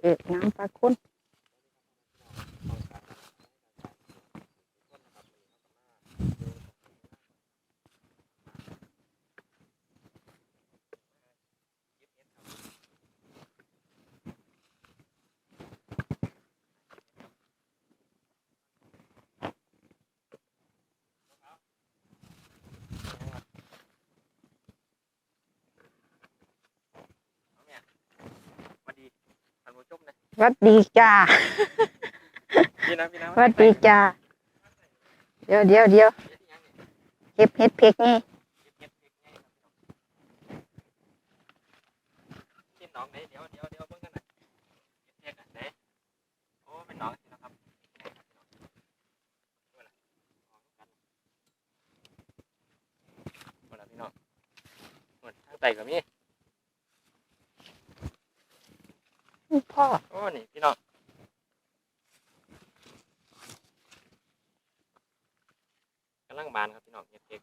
เอกน้ำปลาค้นห วัดดีจ้าพี่นะพี่นะหวัดดีจ้าเดี๋ยวเดี๋ยวเดี๋ยวเก็บเห็ดเพกนี่กินน้องไหนเดี๋ยวเดี๋ยวเดี๋ยวเบิ่งกันนะเฮ็ดไหนโอ้เป็นน้องสินะครับหมดแล้วพี่น้องหมดทางไตก็มี พ่อ โอ้นี่พี่น้องกำลังบานครับพี่น้องเฮ็ดเค้ก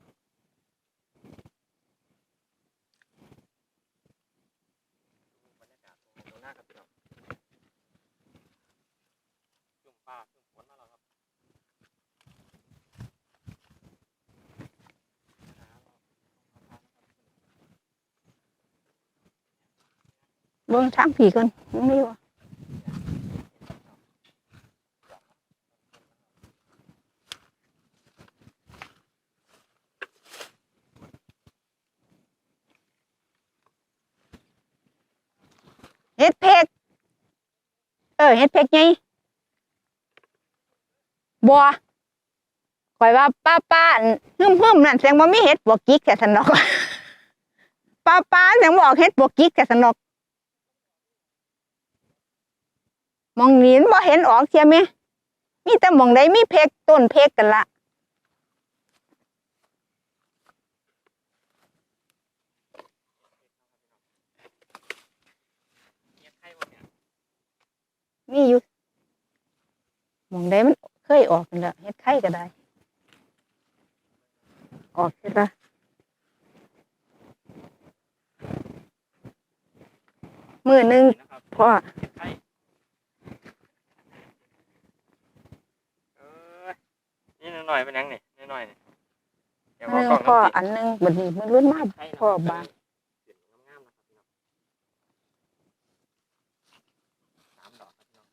บรรยากาศตรงตรงหน้าครับพี่น้องจุ่มฟ้าจุ่มฝนมาแล้วครับ เบิ่งทางผีก่อนมันมีวะเห็ดเพกเออเห็ดเพกไงบัวข่อยว่าป้าป้าหึมหึมนั่นแสดงว่ามีเห็ดบวกกิกแค่สนอกป้าป้าแสดงว่าออกเห็ดบวกกิกแค่สนอก มองนี้บ่เห็นออกเทียมไหมมีแต่มองใดมีเพกต้นเพกกันละมีอยู่มองใดมันเคยออกกันละเฮ็ดไข่ก็ได้ ออกใช่ปะมือหนึ่งพ่อ เฮ็ดไข่เอ้ย นี่หน่อยๆเป็นหยังนี่หน่อยๆนี่เดี๋ยวหนึ่งกล้องพ่อน้ำอันหนึ่งบัดนี้มันรุ่นมากไข่นะพ่อบางเสียงงามๆนะครับพี่น้องสามดอกครับพี่น้อง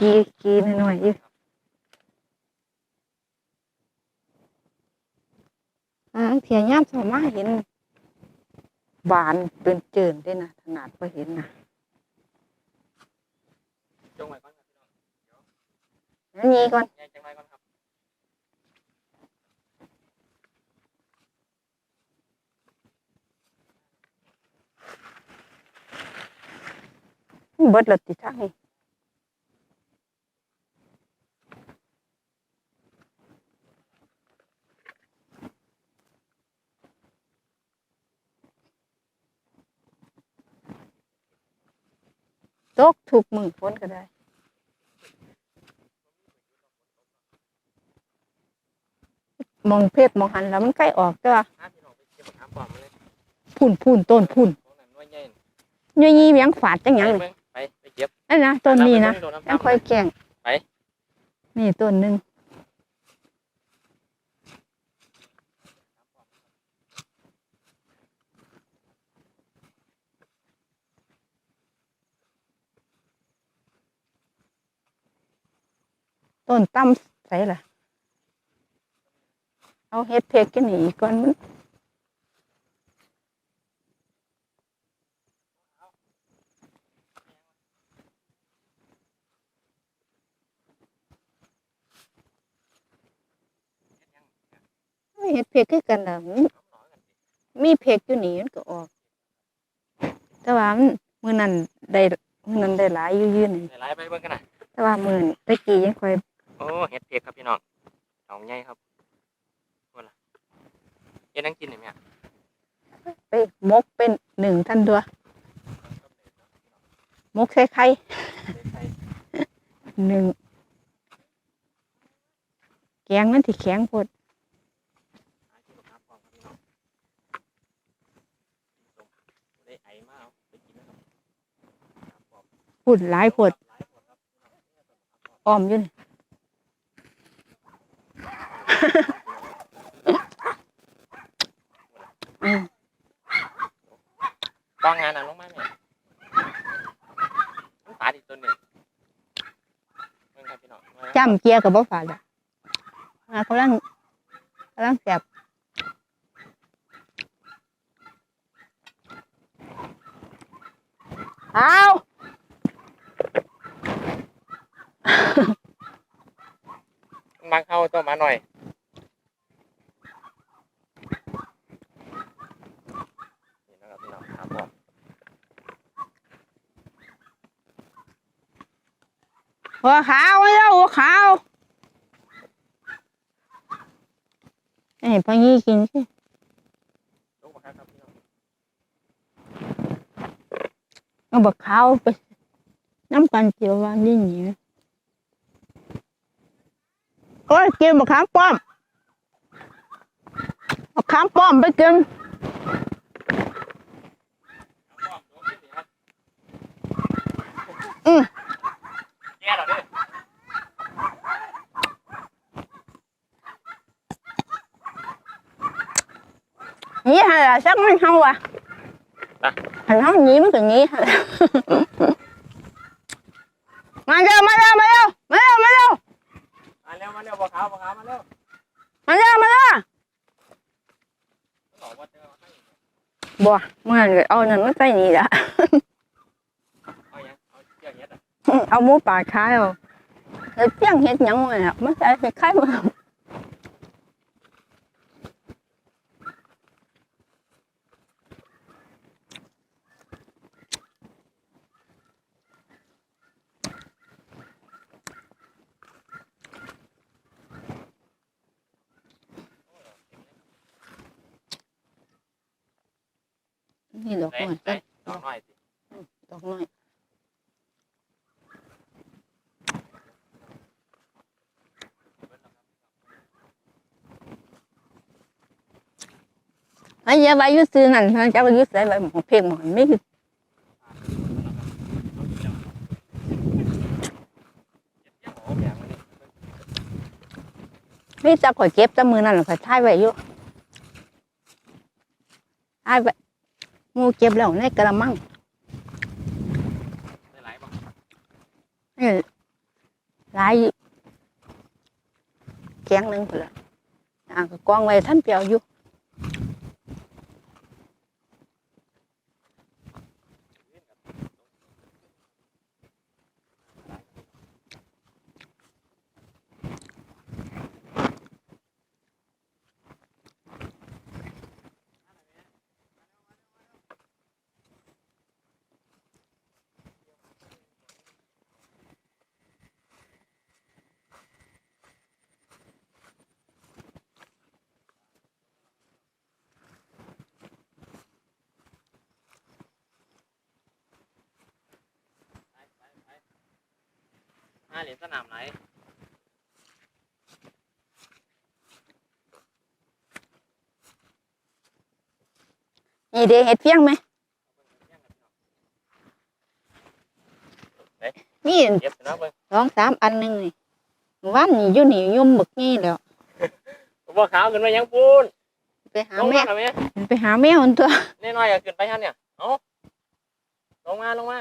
กีกีหน่อยๆอยู่อ่าเทียย่ามสามารถเห็น บานเป็นเจินได้นะขนาดพอเห็นนะ จงไว้ก่อนครับพี่น้องอันนี้ก่อน แยกจังไรก่อนครับ เบิดและ ติทั้งนี้ตกถูกมือฝนก็ได้มองเพชรมองหันแล้วมันใกล้ออกก็ถ้าพี่น้องไปเก็บมะขามป้อมมาเลยพุ่นพุ่นต้นพุ่นพวกนั้นน้อยใหญ่นี่ยี่ยี่เมียงฝาดจังหยังไปเลยเบิ่งไปไปเก็บนั่นนะต้นนี้นะโดำยังค่อยแกงไปนี่ต้นหนึ่ง ต้นตั้มใส่ล่ะเอาเฮ็ดเพกกันนี่ก่อนมันเฮ็ดเพกคือกันล่ะมันมีเพกอยู่นี่มันก็ออก แต่ว่ามันมื้อนั้นได้มื้อนั้นได้หลายอยู่ยืนนี่ไหนไล่ไปเบิ่งกันนะแต่ว่ามื้อนี้ตะกี้ยังค่อย โอ้เห็ดเพียกครับพี่น้องเอาง่ายครับว่าล่ะเห็ดนั่งกินหน่อยไหมไปมกเป็นหนึ่งท่านตัวมกใส่ไข่หนึ่งแกงนั่นที่แข็งพดพูดหลายขดอ้อมยุ่น ต้องงานน่ะลงมาเนี่ยมันปาดอีกตัวหนึ่งเบิ่งครับพี่น้องมาจ้ำเกียร์กับบ่ฝาดอะอ่ากำลังกำลังแสบเอามาเข้าตัวมาหน่อยนี่นะครับพี่น้องครับผม หัวขาวไม่เอาหัวขาวเอ้ยพอยี่กินสิเอาบักขาวไปน้ำกันเจียววันนี้หนีโอ้ยกินบักขามป้อมบักขามป้อมไปกิน เอาความรู้ขึ้นดิครับ อืม แย่เหรอเด้อ นี่ฮะล่ะ สักมันเฮาอะหันเฮาหนีมันก็หนีหั่นล่ะมาเร็วมาเร็วมาเร็วมาเร็วมาเร็วมาเร็วมาเร็วบอกขาวบอกขาวมาเร็วมาเร็วมาเร็วมันบอกว่าเจอมาให้บ่มันก็เอานั่นมาใส่นี่ล่ะเอาอย่างเอาเชือกเย็ดอะเอาหมูป่าขายเอาแล้วเพียงเฮ็ดหยังไว้น่ะมันใส่ไปขายบ่นี่ ดอกไหนน้อยไหนดอกหน่อยสิดอกน้อยไอ้ยาใบยุซื้อนั่นเจ้าก็ยุใส่ใบหมอเพ่งหมอนไม่คือเจ็บเจ็บหัวอย่างนี้ไม่จะข่อยเก็บแต่มือนั่นข่อยท้ายไว้อยู่ท้ายไว้ห มูเก็บแล้วในกระมังได้หลายบ้างนี่หลายอยู่แกงหนึงพุ่นละอ่าก็กองไว้ท่านเปียวอยู่าเหรียญสนามไหนนี่เด้เห็ดเพียงไหมนี่เก็บนะเบิ้งสองสามอันหนึ่งนี่วันนี้อยู่นี่ยุ่มบึกนี่แล้วบอกขาวขึ้นมายังปูนไปหาลงแม่มาหน่อยไหมไปหาแม่มันตัวแน่น้อยอย่าขึ้นไปฮะเนี่ยเอาลงมาลงมา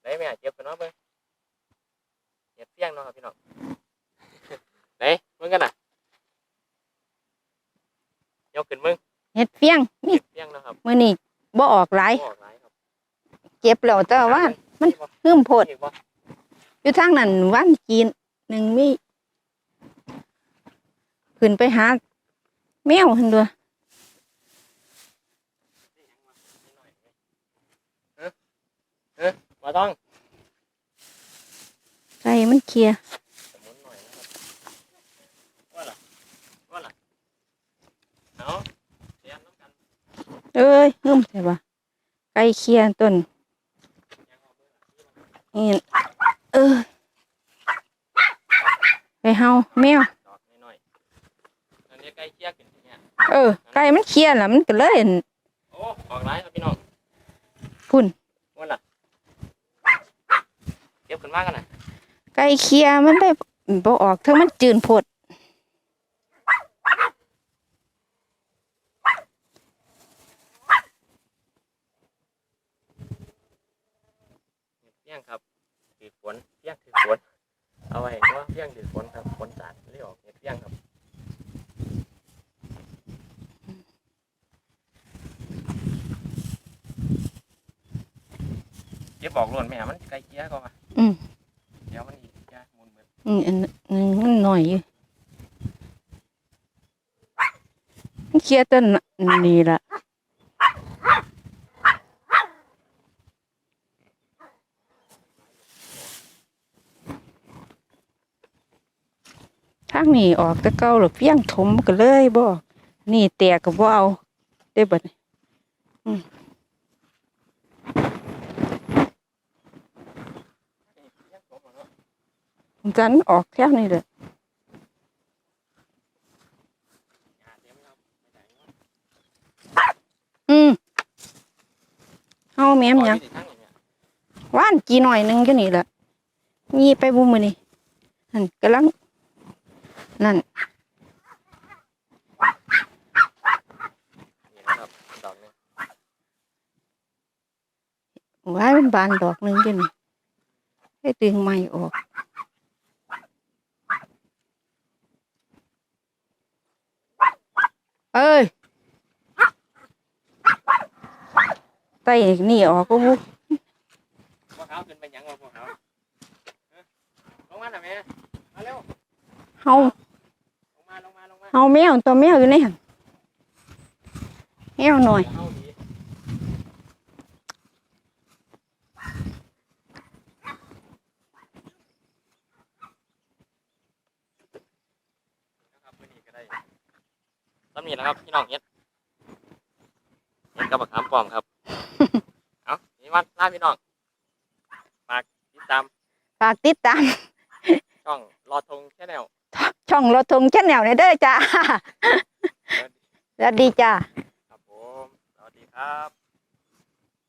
ไหนแม่เจ็บขึ้นมาเบิ้ง เจ็บเสียงเนาะครับพี่น้องไหนเบิ้งกันน่ะยกขึ้นเบิ้งเห็ดเพียงนี่เจ็บเสียงเนาะครับมื้อนี้บ่ออกหลายออกหลายครับเก็บแล้วแต่ว่ามันหึมโพดอีกบ่อยู่ทางนั้นวันจีนหนึ่งมีขึ้นไปหา แมวหันตัวมาต้อง ไก่มันเคลียร์สมุนหน่อยนะครับว่าล่ะว่าล่ะเอาเตรียมน้ำกันเอ้ยหึมใช่ปะไก่เคลียร์ต้นยังเอาเบอร์หลังที่มันนี่เออไปเฮาแมวดอกหน่อยๆอันนี้ใกล้เคียงกันเนี่ยเออไก่มันเคลียร์ล่ะมันก็เลยอั่นโอ้ออกหลายครับพี่น้องพุ่นว่าล่ะก็บขึ้นมากันน่ะ ไก่เคลียมันได้บ่ออกเท่ามันจืนโพดเห็ดเฟี้ยงครับถือฝนเฟี้ยงถือฝนเอาไว้ว่าเฟี้ยงถือฝนครับฝนสาดเรียกออกเห็ดเฟี้ยงครับเก็บบอกหล่นแม่มันไกลเกี้ยก็มาอืม อนอืมอันนึงมันหน่อยอยู่เคียแต้นนี่ละทางนี้ออกต่เก่าหรือเพี้ยงถมก็เลยบ่นี่แตกก็บ่เอาได้บัดนี้ เฟี้ยงผมอะเนาะ จันออกแถวนี้แหละหาเต็มครับไม่ได้เนาะอืมเฮาแม่มหยังเอาอยู่ที่ทางนี้เนี่ยว่านกี่หน่อยหนึงก็นี่แหละงีไปบุมือนี่นั่นกำลัง นั่นนี่นะครับดอกหนึงว่ามันบานดอกหนึงก็นี่ให้ดึงไม้ออก เอ้ยไต่นี่ออกก็บุพวกเขาขึ้นไปหยังวะพวกเขาฮะลงมาหน่อยแม่มาเร็วเฮาลงมาลงมาลงมาเฮาแมวตัวแมวอยู่ในหันแมวหน่อยเอาดีนะครับมื้อนี้ก็ได้ ตำนี้นะครับพี่น้องเฮ็ดเฮ็ดกับบักขามป้อมครับ เอานี่วันลาพี่น้องฝากติดตามฝากติดตาม ช่องรอทงแชนแนลช่องรถทงชแนลในเด้อจ้าสวัสดีจ้าครับผมสวัสดีครับ